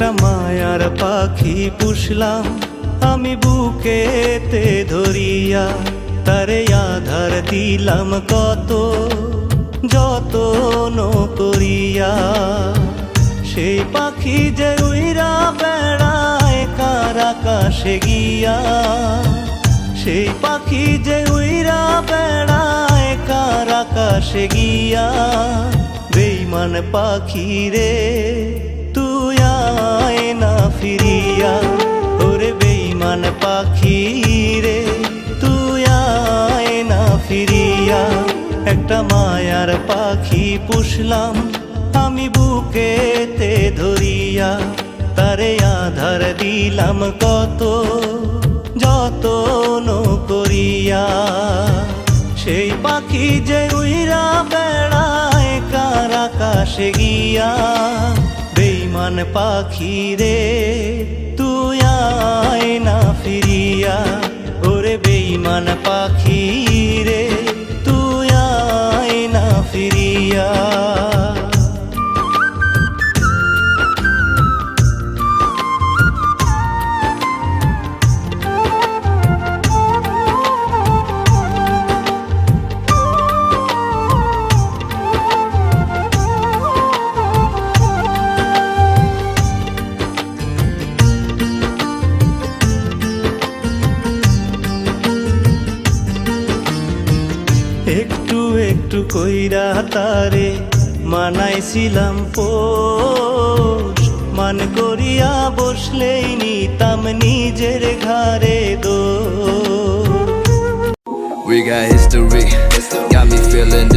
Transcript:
একটা মায়ার পাখি পুষলাম। আমি বুকেতে ধরিয়া তারে আধার দিলাম কত যতন করিয়া। সেই পাখি যে উইরা বেড়ায় কার আকাশে গিয়া। সেই পাখি যে উইরা বেড়ায় কার আকাশে গিয়া। বেইমান পাখি রে ফিরিয়া, ওরে বেইমান পাখি রে, তুই আয় না ফিরিয়া। একটা মায়ার পাখি পুষলাম, আমি বুকেতে ধরিয়া, তারে আধার দিলাম কত যতন করিয়া। সেই পাখি যে উইরা বেড়ায় কার আকাশে গিয়া বেইমান পাখি রে, তুই আয় না ফিরিয়া। ওরে বেইমান পাখি রে, তুই আয় না ফিরিয়া। একটু একটু কইরা তারে মানাইছিলাম পো মান করিয়া বসলেই নিতাম নিজের ঘরে দো We got history, got me feeling